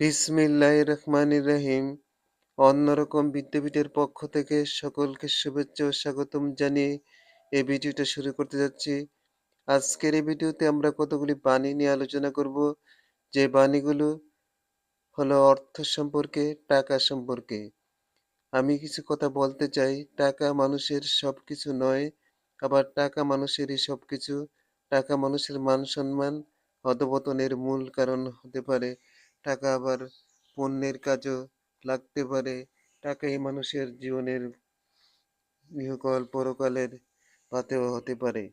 বিসমিল্লাহ রহমান রহিম। অন্যরকম বিদ্যাপীঠের পক্ষ থেকে সকলকে শুভেচ্ছা ও স্বাগতম জানিয়ে এই ভিডিওটা শুরু করতে যাচ্ছি। আজকের এই ভিডিওতে আমরা কতগুলি বাণী নিয়ে আলোচনা করব? যে বাণীগুলো হলো অর্থ সম্পর্কে, টাকা সম্পর্কে। আমি কিছু কথা বলতে চাই। টাকা মানুষের সব কিছু নয়, আবার টাকা মানুষেরই সব কিছু টাকা মানুষের মান সম্মান, অধপতনের মূল কারণ হতে পারে। টাকা আবার পণ্যের কাজও লাগতে পারে। টাকাই মানুষের জীবনের ইহকাল পরকালের পাতেও হতে পারে।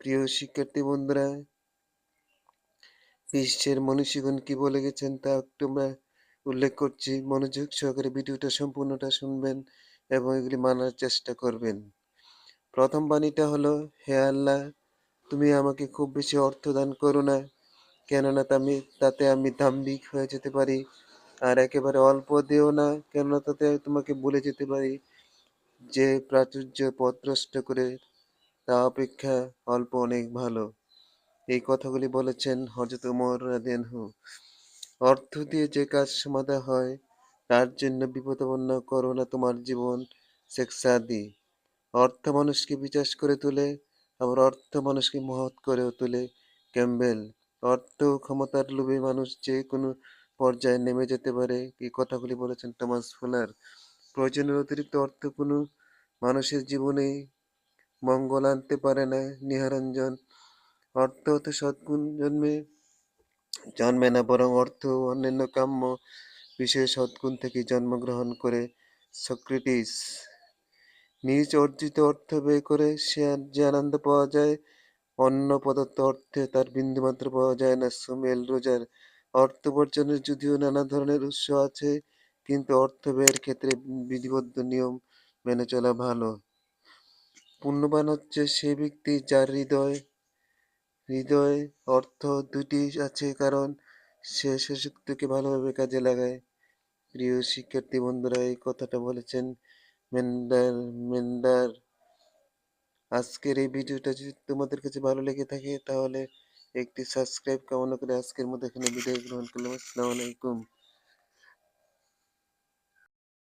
প্রিয় শিক্ষার্থী বন্ধুরা, বিশ্বের মনীষীগণ কি বলে গেছেন তা একটু আমরা উল্লেখ করছি। মনোযোগ সহকারে ভিডিওটা সম্পূর্ণটা শুনবেন এবং এগুলি মানার চেষ্টা করবেন। প্রথম বাণীটা হলো, হে আল্লাহ, তুমি আমাকে খুব বেশি অর্থ দান করো না। কেননা আমি তাতে আমি দাম্ভিক হয়ে যেতে পারি। আর একেবারে অল্প দিও না, কেননা তাতে তোমাকে বলে যেতে পারি যে প্রাচুর্য পথভ্রষ্ট করে তা অপেক্ষা অল্প অনেক ভালো। এই কথাগুলি বলেছেন হজরত উমর রাদিয়ানহু অর্থ দিয়ে যে কাজ সমাধা হয়, তার জন্য বিপদাপন্ন করো না তোমার জীবন, শেখ সাদি। অর্থ মানুষকে বিশ্বাস করে তোলে, আবার অর্থ মানুষকে মহৎ করেও তোলে, ক্যাম্বেল। অর্থ ক্ষমতার লোভে মানুষ যে কোনো পর্যায়ে নেমে যেতে পারে, এই কথাগুলি বলেছেন টমাস ফুলার। প্রয়োজনের অতিরিক্ত অর্থ কোনো মানুষের জীবনে মঙ্গল আনতে পারে না, নিহারঞ্জন। অর্থ হতে সদ্গুণ জন্মে জন্মে না, বরং অর্থ অন্যান্য কাম্য বিষয়ে সদ্গুণ থেকে জন্মগ্রহণ করে সক্রেটিস। নিজ অর্জিত অর্থ ব্যয় করে সে যে আনন্দ পাওয়া যায় অন্য পদার্থ অর্থে তার বিন্দুমাত্র পাওয়া যায় না। সুমেল রোজার অর্থ উপার্জনের যদিও নানা ধরনের উৎস আছে, কিন্তু অর্থ ব্যয়ের ক্ষেত্রে বিধিবদ্ধ নিয়ম মেনে চলা ভালো। পুণ্যবান হচ্ছে সেই ব্যক্তি যার হৃদয় হৃদয় অর্থ দুটি আছে, কারণ সে সুশক্তিকে ভালোভাবে কাজে লাগায়। প্রিয় শিক্ষার্থী বন্ধুরা, এই কথাটা বলেছেন মেন্ডার মেন্ডার আজকের এই ভিডিওটা যদি তোমাদের কাছে ভালো লেগে থাকে, তাহলে একটি সাবস্ক্রাইব কামনা করে আজকের মতো এখানে বিদায় গ্রহণ করলাম। আসসালামু আলাইকুম।